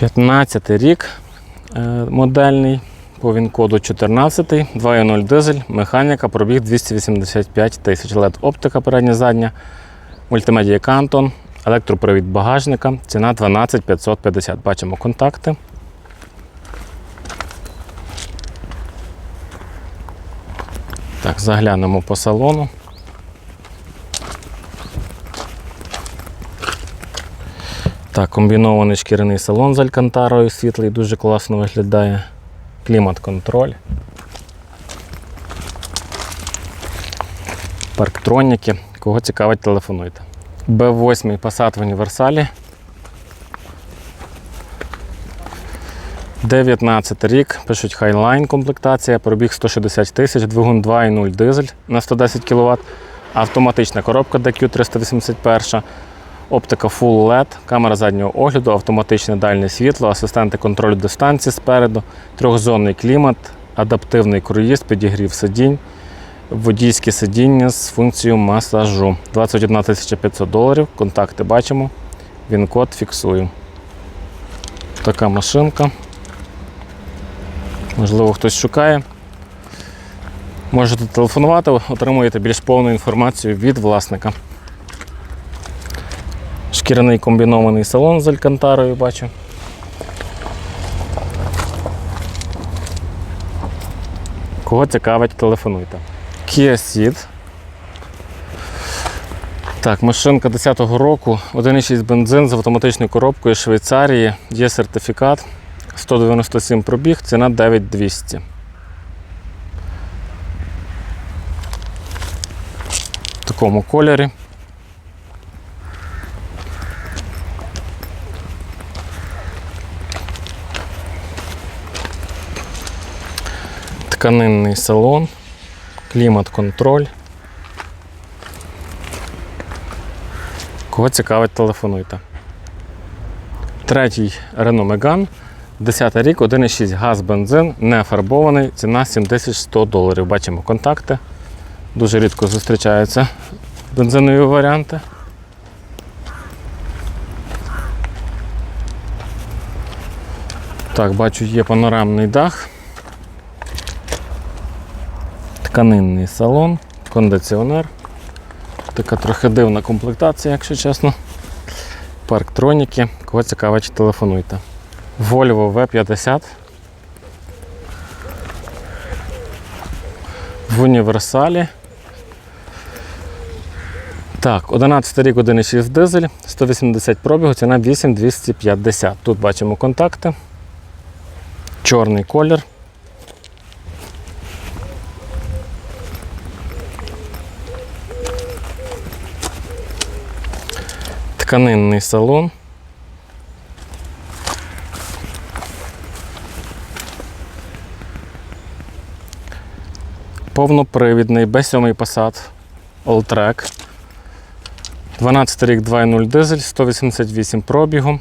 15 рік е, модельний, по ВІН-коду 14, 2.0 дизель, механіка, пробіг 285 тисяч. LED оптика передня задня, мультимедія Кантон, електропривід багажника, ціна 12 550. Бачимо контакти. Так, заглянемо по салону. Так, комбінований шкіряний салон з алькантарою світлий, дуже класно виглядає. Клімат-контроль. Парктроніки. Кого цікавить, телефонуйте. Б8 Passat в універсалі. 19 рік, пишуть Highline комплектація, пробіг 160 тисяч, двигун 2.0 дизель на 110 кВт, автоматична коробка DQ381, Оптика Full LED, камера заднього огляду, автоматичне дальнє світло, асистенти контролю дистанції спереду, трьохзонний клімат, адаптивний круїз, підігрів сидінь, водійське сидіння з функцією масажу. 21 500 доларів. Контакти бачимо. Він код фіксую. Така машинка. Можливо, хтось шукає. Можете телефонувати, отримуєте більш повну інформацію від власника. Шкіряний комбінований салон з алькантарою бачу. Кого цікавить, телефонуйте. Kia Ceed. Так, машинка 10-го року, 1,6 бензин з автоматичною коробкою Швейцарії, є сертифікат, 197 пробіг, ціна 9200. В такому кольорі. Тканинний салон, клімат-контроль. Кого цікавить, телефонуйте. Третій Renault Megane, 10 рік, 1,6 газ, бензин, не фарбований, ціна 7100 доларів. Бачимо контакти. Дуже рідко зустрічаються бензинові варіанти. Так, бачу, є панорамний дах тканинний салон, кондиціонер. Така трохи дивна комплектація, якщо чесно. Парктроніки. Кого цікавить, телефонуйте. Volvo V50. В універсалі. Так, 11 рік 1,6 дизель, 180 пробігу, ціна 8250. Тут бачимо контакти. Чорний колір. Тканинний салон. Повнопривідний B7 Passat Alltrack. 12 рік 2.0 дизель, 188 пробігу.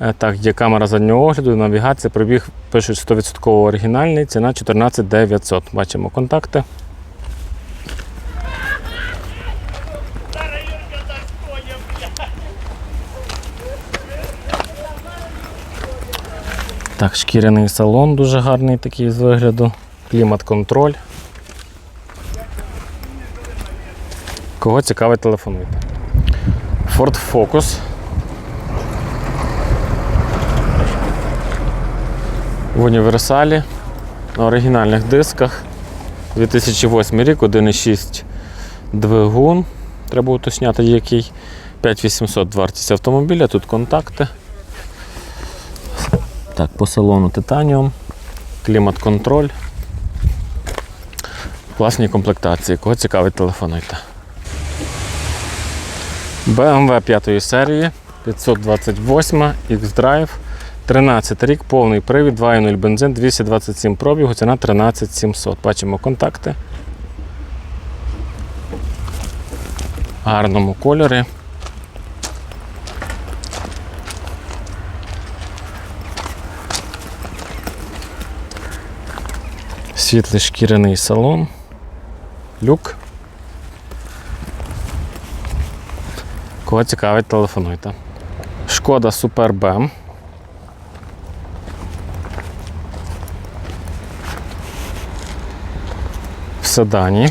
Е, Так, є камера заднього огляду, навігація, пробіг пишуть 100% оригінальний, ціна 14 900. Бачимо контакти. Так, шкіряний салон дуже гарний такий з вигляду. Клімат-контроль. Кого цікавить, телефонуйте. Ford Focus. В універсалі на оригінальних дисках. 2008 рік, 1,6 двигун. Треба уточняти, який. 5800 вартість автомобіля, тут контакти. Так, по салону титаніум, клімат-контроль. Класні комплектації. Кого цікавить, телефонуйте. BMW 5 серії 528 X-Drive. 13 рік, повний привід, 2.0 бензин, 227 пробігу, ціна 13700. Бачимо контакти. Гарному кольорі. Світлий шкіряний салон. Люк. Кого цікавить, телефонуйте. Шкода Super BM. В седані.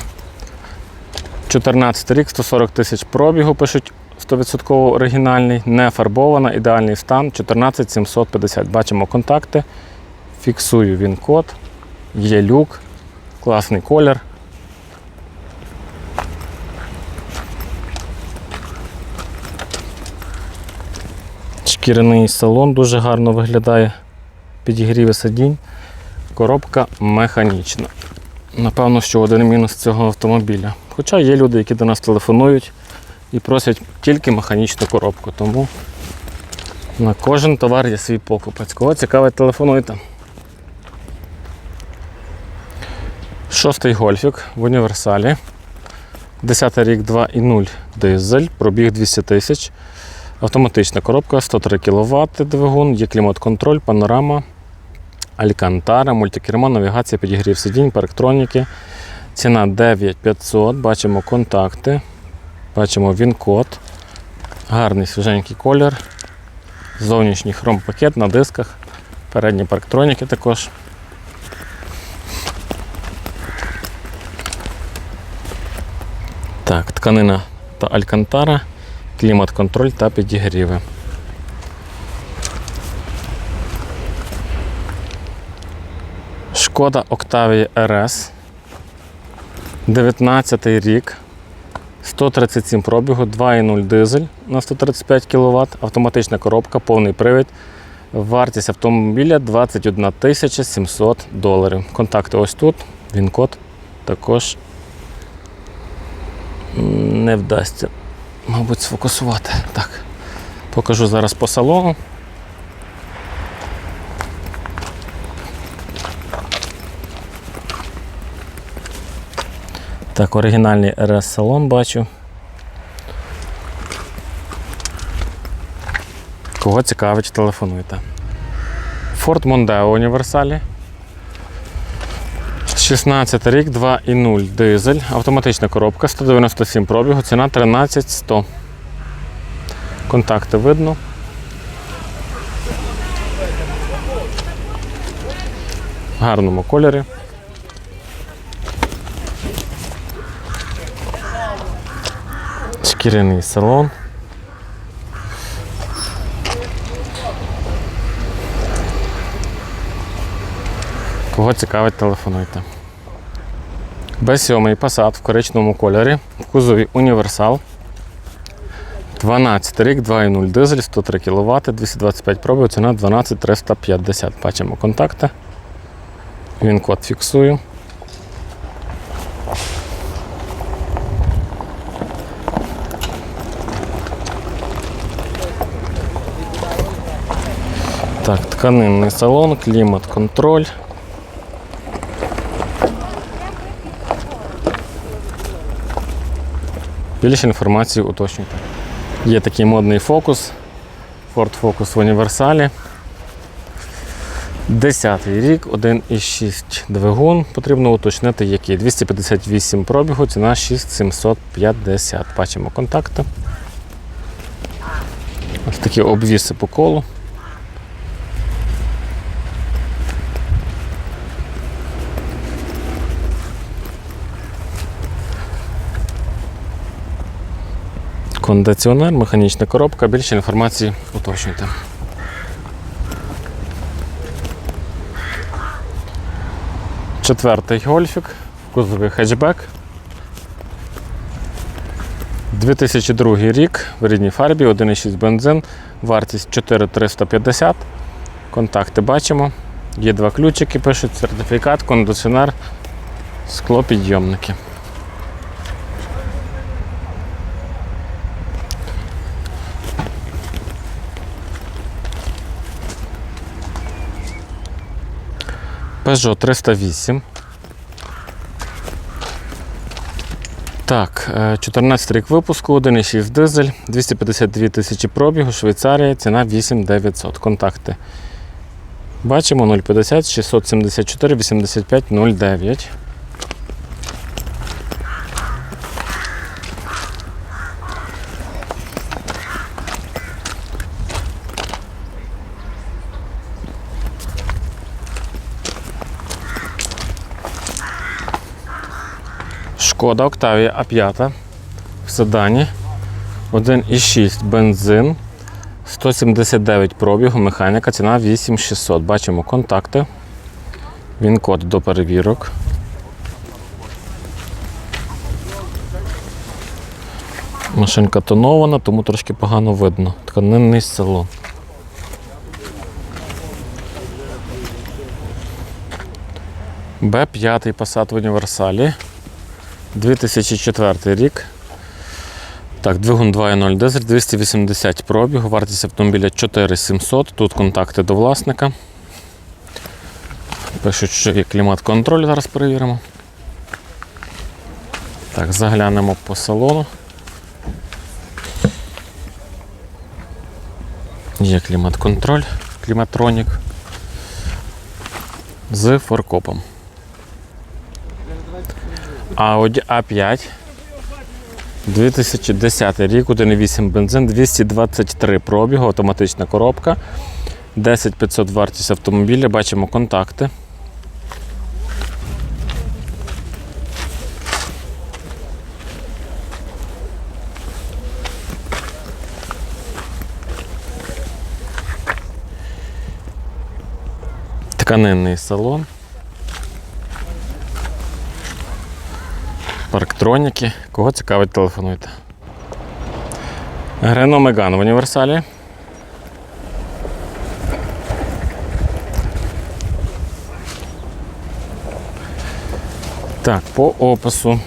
14 рік, 140 тисяч пробігу, пишуть 100% оригінальний, не фарбована, ідеальний стан 14750. Бачимо контакти. Фіксую він код. Є люк, класний колір. Шкіряний салон дуже гарно виглядає. Підігріви сидінь. Коробка механічна. Напевно, що один мінус цього автомобіля. Хоча є люди, які до нас телефонують і просять тільки механічну коробку. Тому на кожен товар є свій покупець. Кого цікавить, телефонуйте. Шостий гольфік в універсалі. 10 рік 2,0 дизель, пробіг 200 тисяч. Автоматична коробка, 103 кВт двигун, є клімат-контроль, панорама, алькантара, мультикермо, навігація, підігрів сидінь, парктроніки. Ціна 9500. Бачимо контакти, бачимо він-код, гарний свіженький колір, зовнішній хром-пакет на дисках, передні парктроніки також. Так, тканина та алькантара, клімат-контроль та підігріви. Шкода Octavia RS. 19 рік. 137 пробігу, 2,0 дизель на 135 кВт, автоматична коробка, повний привід. Вартість автомобіля 21 700 доларів. Контакти ось тут, він код також не вдасться, мабуть, сфокусувати. Так, покажу зараз по салону. Так, оригінальний RS салон бачу. Кого цікавить, телефонуйте. Ford Mondeo універсалі. 16 рік, 2,0 дизель, автоматична коробка, 197 пробігу, ціна 13100. Контакти видно. В гарному кольорі. Шкіряний салон. Кого цікавить, телефонуйте. Б7 Passat в коричневому кольорі, в кузові універсал. 12 рік, 2,0 дизель, 103 кВт, 225 пробів, ціна 12350. Бачимо контакти. Він код фіксую. Так, тканинний салон, клімат-контроль. Більше інформації уточнюйте. Є такий модний фокус. Ford Focus в універсалі. 10 рік, 1,6 двигун. Потрібно уточнити, який. 258 пробігу, ціна 6750. Бачимо контакти. Ось такі обвіси по колу. Кондиціонер, механічна коробка. Більше інформації уточнюйте. Четвертий гольфік в кузові хетчбек. 2002 рік в рідній фарбі, 1,6 бензин, вартість 4350. Контакти бачимо. Є два ключики, пишуть сертифікат, кондиціонер, склопідйомники. Peugeot 308. Так, е, 14 рік випуску, 1,6 дизель, 252 тисячі пробігу, Швейцарія, ціна 8900. Контакти. Бачимо 050 674 85 09. Шкода Октавія А5 в седані. 1,6 бензин. 179 пробігу, механіка, ціна 8600. Бачимо контакти. Він код до перевірок. Машинка тонована, тому трошки погано видно. Тканинний салон. Б5 Passat в універсалі. 2004 рік. Так, двигун 2.0 дизель, 280 пробігу, вартість автомобіля 4700. Тут контакти до власника. Пишуть, що є клімат-контроль, зараз перевіримо. Так, заглянемо по салону. Є клімат-контроль, кліматронік з форкопом. Audi A5. 2010 рік, 1,8 бензин, 223 пробігу, автоматична коробка. 10500 вартість автомобіля, бачимо контакти. Тканинний салон. Парктроніки. Кого цікавить, телефонуйте. Рено Меган в універсалі. Так, по опису.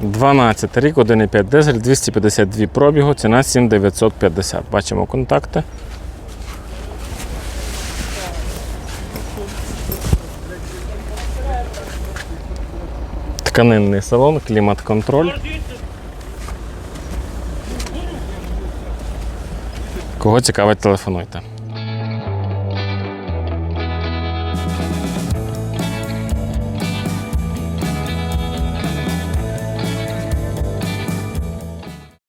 12 рік, 1,5 дизель, 252 пробігу, ціна 7950. Бачимо контакти. Тканинний салон, клімат-контроль. Кого цікавить, телефонуйте.